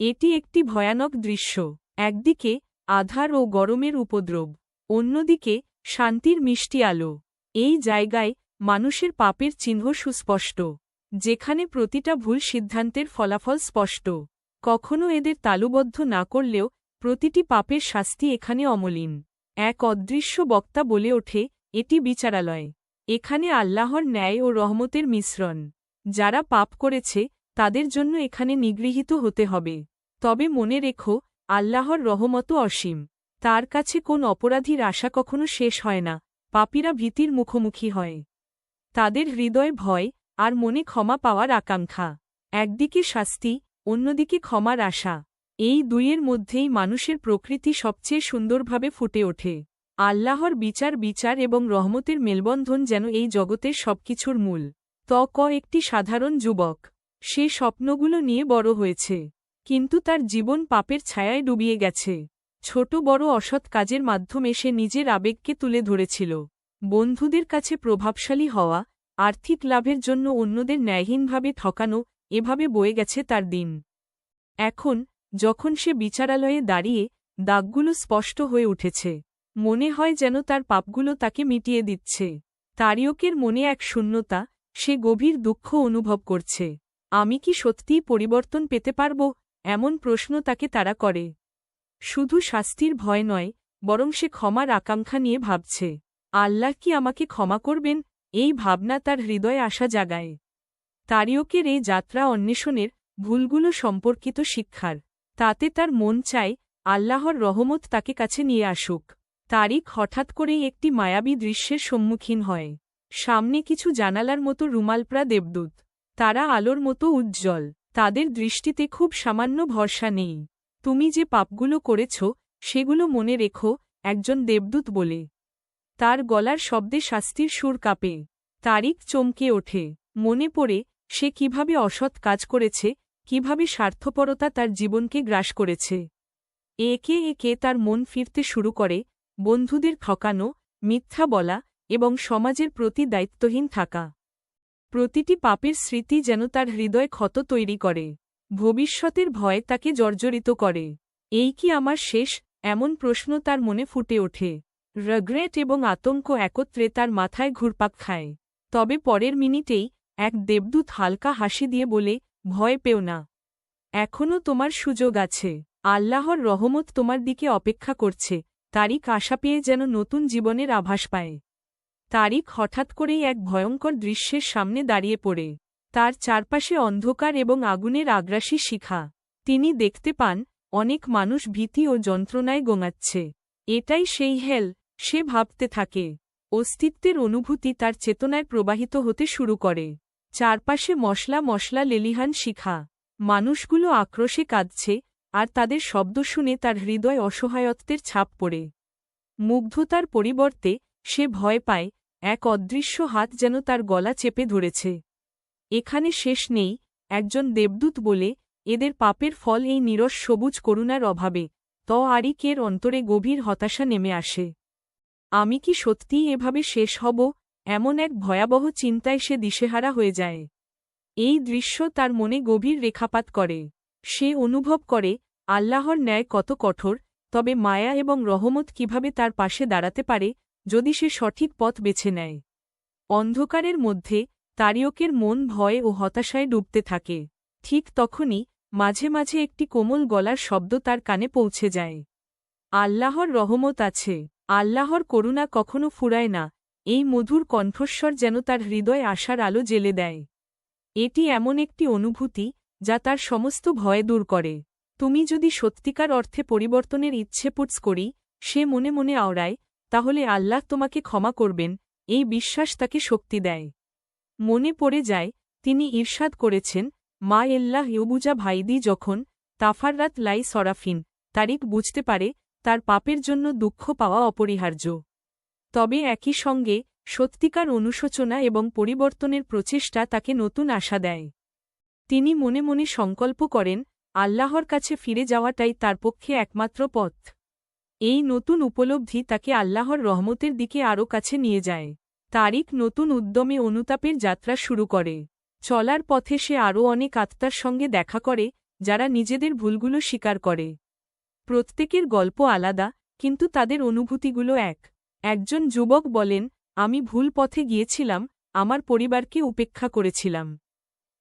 এটি একটি ভয়ানক দৃশ্য। একদিকে আধার ও গরমের উপদ্রব, অন্যদিকে শান্তির মিষ্টি আলো। এই জায়গায় মানুষের পাপের চিহ্ন সুস্পষ্ট, যেখানে প্রতিটা ভুল সিদ্ধান্তের ফলাফল স্পষ্ট। কখনও এদের তালুবদ্ধ না করলেও প্রতিটি পাপের শাস্তি এখানে অমলিন। এক অদৃশ্য বক্তা বলে ওঠে, এটি বিচারালয়। এখানে আল্লাহর ন্যায় ও রহমতের মিশ্রণ। যারা পাপ করেছে তাদের জন্য এখানে নিগৃহীত হতে হবে। তবে মনে রেখো, আল্লাহর রহমত অসীম। তার কাছে কোন অপরাধীর আশা কখনো শেষ হয় না, পাপীরা ভীতির মুখোমুখি হয়। তাদের হৃদয় ভয় আর মনে ক্ষমা পাওয়ার আকাঙ্ক্ষা। একদিকে শাস্তি, অন্যদিকে ক্ষমার আশা। এই দুইয়ের মধ্যেই মানুষের প্রকৃতি সবচেয়ে সুন্দরভাবে ফুটে ওঠে। আল্লাহর বিচার বিচার এবং রহমতের মেলবন্ধন যেন এই জগতের সবকিছুর মূল। ত ক একটি সাধারণ যুবক। সে স্বপ্নগুলো নিয়ে বড় হয়েছে, কিন্তু তার জীবন পাপের ছায়ায় ডুবিয়ে গেছে। ছোট বড় অসৎ কাজের মাধ্যমে সে নিজের আবেগকে তুলে ধরেছিল। বন্ধুদের কাছে প্রভাবশালী হওয়া, আর্থিক লাভের জন্য অন্যদের ন্যায়হীনভাবে ঠকানো, এভাবে বয়ে গেছে তার দিন। এখন, যখন সে বিচারালয়ে দাঁড়িয়ে, দাগগুলো স্পষ্ট হয়ে উঠেছে। মনে হয় যেন তার পাপগুলো তাকে মিটিয়ে দিচ্ছে। তারিয়কের মনে এক শূন্যতা, সে গভীর দুঃখ অনুভব করছে। আমি কি সত্যিই পরিবর্তন পেতে পারব? এমন প্রশ্ন তাকে তারা করে। শুধু শাস্তির ভয় নয়, বরং সে ক্ষমার আকাঙ্ক্ষা নিয়ে ভাবছে। আল্লাহ কি আমাকে ক্ষমা করবেন? এই ভাবনা তার হৃদয়ে আসা জাগায়। তারিয়কের এই যাত্রা অন্বেষণের ভুলগুলো সম্পর্কিত শিক্ষার। তাতে তার মন চায়, আল্লাহর রহমত তাকে কাছে নিয়ে আসুক। তারিক হঠাৎ করেই একটি মায়াবী দৃশ্যের সম্মুখীন হয়। সামনে কিছু জানালার মতো রুমালপ্রা দেবদূত। তারা আলোর মতো উজ্জ্বল, তাদের দৃষ্টিতে খুব সামান্য ভরসা নেই। তুমি যে পাপগুলো করেছ, সেগুলো মনে রেখো, একজন দেবদূত বলে। তার গলার শব্দে শাস্তির সুর কাঁপে। তারিক চমকে ওঠে। মনে পড়ে, সে কীভাবে অসৎ কাজ করেছে, কীভাবে স্বার্থপরতা তার জীবনকে গ্রাস করেছে। একে একে তার মন ফিরতে শুরু করে, বন্ধুদের ঠকানো, মিথ্যা বলা এবং সমাজের প্রতি দায়িত্বহীন থাকা। প্রতিটি পাপের স্মৃতি যেন তার হৃদয় ক্ষত তৈরি করে। ভবিষ্যতের ভয় তাকে জর্জরিত করে। এই কি আমার শেষ? এমন প্রশ্ন তার মনে ফুটে ওঠে। রগ্রেট এবং আতঙ্ক একত্রে তার মাথায় ঘুরপাক খায়। তবে পরের মিনিটেই এক দেবদূত হালকা হাসি দিয়ে বলে, ভয় পেও না। এখনও তোমার সুযোগ আছে। আল্লাহর রহমত তোমার দিকে অপেক্ষা করছে। তারিক আশা পেয়ে যেন নতুন জীবনের আভাস পায়। তারিক হঠাৎ করেই এক ভয়ঙ্কর দৃশ্যের সামনে দাঁড়িয়ে পড়ে। তার চারপাশে অন্ধকার এবং আগুনের আগ্রাসী শিখা। তিনি দেখতে পান, অনেক মানুষ ভীতি ও যন্ত্রণায় গোঙাচ্ছে। এটাই সেই হেল, সে ভাবতে থাকে। অস্তিত্বের অনুভূতি তার চেতনায় প্রবাহিত হতে শুরু করে। চারপাশে মশলা মশলা লেলিহান শিখা। মানুষগুলো আক্রোশে কাঁদছে, আর তাদের শব্দ শুনে তার হৃদয় অসহায়ত্বের ছাপ পড়ে। মুগ্ধতার পরিবর্তে, সে ভয় পায় এক অদৃশ্য হাত যেন তার গলা চেপে ধরেছে। এখানে শেষ নেই, একজন দেবদূত বলে, এদের পাপের ফল এই নিরস সবুজ করুণার অভাবে, ত আরিকের অন্তরে গভীর হতাশা নেমে আসে। আমি কি সত্যিই এভাবে শেষ হব, এমন এক ভয়াবহ চিন্তায় সে দিশেহারা হয়ে যায়। এই দৃশ্য তার মনে গভীর রেখাপাত করে। সে অনুভব করে, আল্লাহর ন্যায় কত কঠোর, তবে মায়া এবং রহমত কীভাবে তার পাশে দাঁড়াতে পারে যদি সে সঠিক পথ বেছে নেয়। অন্ধকারের মধ্যে তারিয়কের মন ভয় ও হতাশায় ডুবতে থাকে। ঠিক তখনই মাঝে মাঝে একটি কোমল গলার শব্দ তার কানে পৌঁছে যায়। আল্লাহর রহমত আছে। আল্লাহর করুণা কখনো ফুরায় না। এই মধুর কণ্ঠস্বর যেন তার হৃদয় আশার আলো জেলে দেয়। এটি এমন একটি অনুভূতি যা তার সমস্ত ভয় দূর করে। তুমি যদি সত্যিকার অর্থে পরিবর্তনের ইচ্ছে পুটস করি, সে মনে মনে আওড়ায় তাহলে আল্লাহ তোমাকে ক্ষমা করবেন, এই বিশ্বাস তাকে শক্তি দেয়। মনে পড়ে যায়, তিনি ঈর্ষাদ করেছেন, মা এল্লাহ ইউবুজা ভাইদি যখন তাফাররাত লাই সরাফিন তারিক বুঝতে পারে, তার পাপের জন্য দুঃখ পাওয়া অপরিহার্য। তবে একই সঙ্গে, সত্যিকার অনুশোচনা এবং পরিবর্তনের প্রচেষ্টা তাকে নতুন আশা দেয়। তিনি মনে মনে সংকল্প করেন, আল্লাহর কাছে ফিরে যাওয়াটাই তার পক্ষে একমাত্র পথ। এই নতুন উপলব্ধি তাকে আল্লাহর রহমতের দিকে আরও কাছে নিয়ে যায়। তারিক নতুন উদ্যমে অনুতাপের যাত্রা শুরু করে। চলার পথে সে আরও অনেক আত্মার সঙ্গে দেখা করে, যারা নিজেদের ভুলগুলো স্বীকার করে। প্রত্যেকের গল্প আলাদা, কিন্তু তাদের অনুভূতিগুলো এক। একজন যুবক বলেন, আমি ভুল পথে গিয়েছিলাম, আমার পরিবারকে উপেক্ষা করেছিলাম।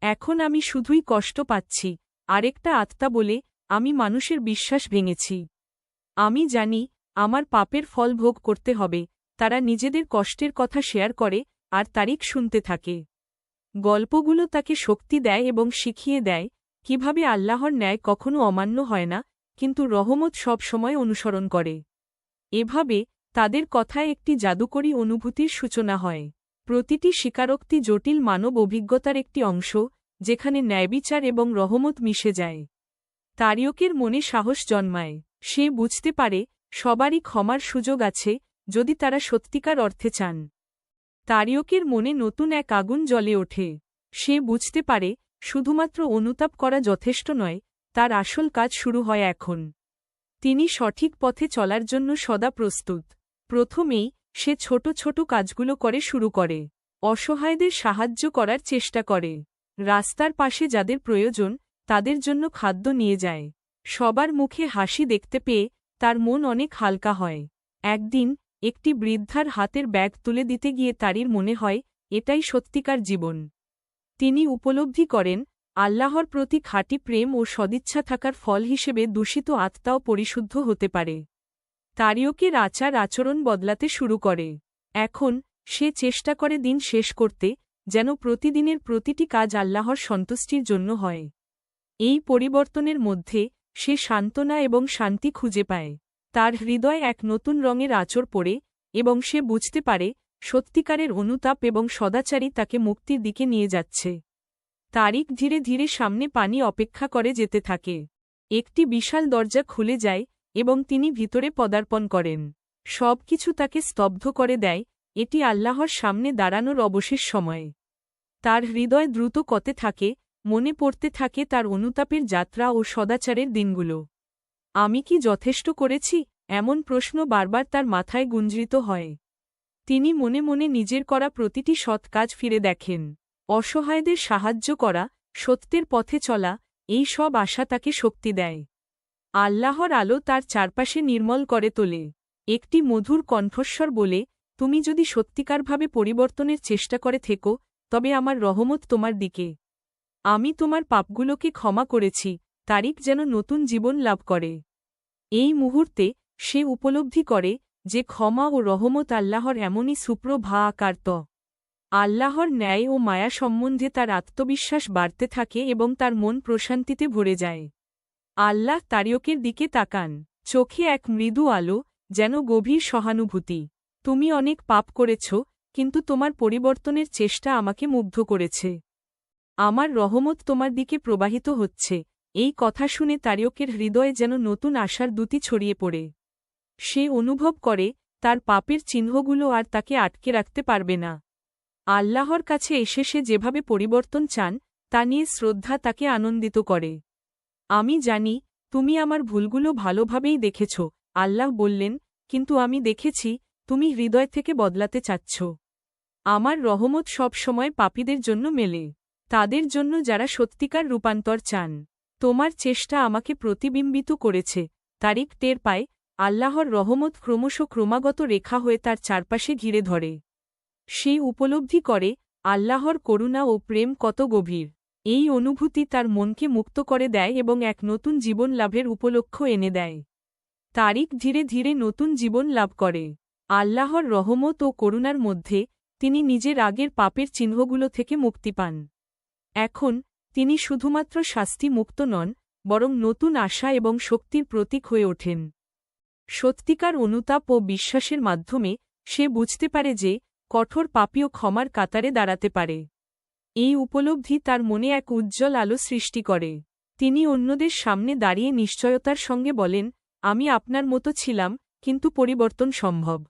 এখন আমি শুধুই কষ্ট পাচ্ছি। আরেকটা আত্মা বলে, আমি মানুষের বিশ্বাস ভেঙেছি। আমি জানি, আমার পাপের ফল ভোগ করতে হবে, তারা নিজেদের কষ্টের কথা শেয়ার করে, আর তারিখ শুনতে থাকে। গল্পগুলো তাকে শক্তি দেয় এবং শিখিয়ে দেয়, কীভাবে আল্লাহর ন্যায় কখনো অমান্য হয় না, কিন্তু রহমত সব সময় অনুসরণ করে। এভাবে, তাদের কথায় একটি জাদুকরী অনুভূতির সূচনা হয়। প্রতিটি স্বীকারোক্তি জটিল মানব অভিজ্ঞতার একটি অংশ, যেখানে ন্যায়বিচার এবং রহমত মিশে যায়। তারিয়কের মনে সাহস জন্মায়। সে বুঝতে পারে সবারই ক্ষমার সুযোগ আছে যদি তারা সত্যিকার অর্থে চান। তারিয়কের মনে নতুন এক আগুন জ্বলে ওঠে। সে বুঝতে পারে শুধুমাত্র অনুতাপ করা যথেষ্ট নয়, তার আসল কাজ শুরু হয় এখন। তিনি সঠিক পথে চলার জন্য সদা প্রস্তুত। প্রথমেই সে ছোট ছোট কাজগুলো করে শুরু করে। অসহায়দের সাহায্য করার চেষ্টা করে। রাস্তার পাশে যাদের প্রয়োজন, তাদের জন্য খাদ্য নিয়ে যায়। সবার মুখে হাসি দেখতে পেয়ে তার মন অনেক হালকা হয়। একদিন একটি বৃদ্ধার হাতের ব্যাগ তুলে দিতে গিয়ে তারির মনে হয়, এটাই সত্যিকার জীবন। তিনি উপলব্ধি করেন, আল্লাহর প্রতি খাঁটি প্রেম ও সদিচ্ছা থাকার ফল হিসেবে দূষিত আত্মাও পরিশুদ্ধ হতে পারে। তারিয়কের আচার আচরণ বদলাতে শুরু করে? এখন সে চেষ্টা করে দিন শেষ করতে, যেন প্রতিদিনের প্রতিটি কাজ আল্লাহর সন্তুষ্টির জন্য হয়। এই পরিবর্তনের মধ্যে সে সান্ত্বনা এবং শান্তি খুঁজে পায়। তার হৃদয় এক নতুন রঙের আচর পড়ে এবং সে বুঝতে পারে সত্যিকারের অনুতাপ এবং সদাচারী তাকে মুক্তির দিকে নিয়ে যাচ্ছে। তারিক ধীরে ধীরে সামনে পানি অপেক্ষা করে যেতে থাকে। একটি বিশাল দরজা খুলে যায় এবং তিনি ভিতরে পদার্পণ করেন। সব কিছু তাকে স্তব্ধ করে দেয়, এটি আল্লাহর সামনে দাঁড়ানোর অবশেষ সময়। তার হৃদয় দ্রুত কতে থাকে মনে পড়তে থাকে তার অনুতাপের যাত্রা ও সদাচারের দিনগুলো। আমি কি যথেষ্ট করেছি? এমন প্রশ্ন বারবার তার মাথায় গুঞ্জরিত হয়। তিনি মনে মনে নিজের করা প্রতিটি সৎ কাজ ফিরে দেখেন। অসহায়দের সাহায্য করা, সত্যের পথে চলা, এই সব আশা তাকে শক্তি দেয়। আল্লাহর আলো তার চারপাশে নির্মল করে তোলে। একটি মধুর কণ্ঠস্বর বলে, তুমি যদি সত্যিকারভাবে পরিবর্তনের চেষ্টা করে থেকো, তবে আমার রহমত তোমার দিকে। আমি তোমার পাপগুলোকে ক্ষমা করেছি তারিক যেন নতুন জীবন লাভ করে। এই মুহূর্তে সে উপলব্ধি করে যে ক্ষমা ও রহমত আল্লাহর এমনই সুপ্রভা আকারত আল্লাহর ন্যায় ও মায়া সম্বন্ধে তার আত্মবিশ্বাস বাড়তে থাকে এবং তার মন প্রশান্তিতে ভরে যায়। আল্লাহ তারিয়কের দিকে তাকান। চোখে এক মৃদু আলো, যেন গভীর সহানুভূতি। তুমি অনেক পাপ করেছ, কিন্তু তোমার পরিবর্তনের চেষ্টা আমাকে মুগ্ধ করেছে। আমার রহমত তোমার দিকে প্রবাহিত হচ্ছে। এই কথা শুনে তারিয়কের হৃদয়ে যেন নতুন আশার দুতি ছড়িয়ে পড়ে। সে অনুভব করে, তার পাপের চিহ্নগুলো আর তাকে আটকে রাখতে পারবে না। আল্লাহর কাছে এসে সে যেভাবে পরিবর্তন চান, তা নিয়ে শ্রদ্ধা তাকে আনন্দিত করে। আমি জানি, তুমি আমার ভুলগুলো ভালোভাবেই দেখেছ, আল্লাহ বললেন, কিন্তু আমি দেখেছি, তুমি হৃদয় থেকে বদলাতে চাচ্ছ। আমার রহমত সব সময় পাপীদের জন্য মেলে। তাদের জন্য যারা সত্যিকার রূপান্তর চান। তোমার চেষ্টা আমাকে প্রতিবিম্বিত করেছে। তারিক টের পায়, আল্লাহর রহমত ক্রমশ ক্রমাগত রেখা হয়ে তার চারপাশে ঘিরে ধরে। সে উপলব্ধি করে, আল্লাহর করুণা ও প্রেম কত গভীর। এই অনুভূতি তার মনকে মুক্ত করে দেয় এবং এক নতুন জীবন লাভের উপলক্ষ এনে দেয়। তারিক ধীরে ধীরে নতুন জীবন লাভ করে। আল্লাহর রহমত ও করুণার মধ্যে, তিনি নিজের আগের পাপের চিহ্নগুলো থেকে মুক্তি পান। এখন, তিনি শুধুমাত্র শাস্তি মুক্ত নন, বরং নতুন আশা এবং শক্তির প্রতীক হয়ে ওঠেন। সত্যিকার অনুতাপ ও বিশ্বাসের মাধ্যমে, সে বুঝতে পারে যে, কঠোর পাপীয় ক্ষমার কাতারে দাঁড়াতে পারে। এই উপলব্ধি তার মনে এক উজ্জ্বল আলো সৃষ্টি করে। তিনি অন্যদের সামনে দাঁড়িয়ে নিশ্চয়তার সঙ্গে বলেন, আমি আপনার মতো ছিলাম, কিন্তু পরিবর্তন সম্ভব।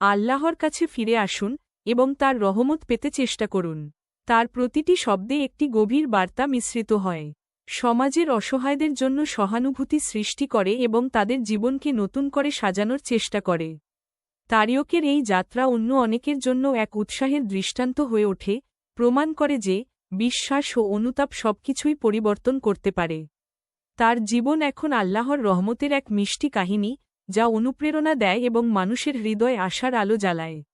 আল্লাহর কাছে ফিরে আসুন এবং তার রহমত পেতে চেষ্টা করুন। তার প্রতিটি শব্দে একটি গভীর বার্তা মিশ্রিত হয়। সমাজের অসহায়দের জন্য সহানুভূতি সৃষ্টি করে এবং তাদের জীবনকে নতুন করে সাজানোর চেষ্টা করে। তারিয়কের এই যাত্রা অন্য অনেকের জন্য এক উৎসাহের দৃষ্টান্ত হয়ে ওঠে, প্রমাণ করে যে বিশ্বাস ও অনুতাপ সবকিছুই পরিবর্তন করতে পারে। তার জীবন এখন আল্লাহর রহমতের এক মিষ্টি কাহিনী, যা অনুপ্রেরণা দেয় এবং মানুষের হৃদয় আশার আলো জ্বালায়।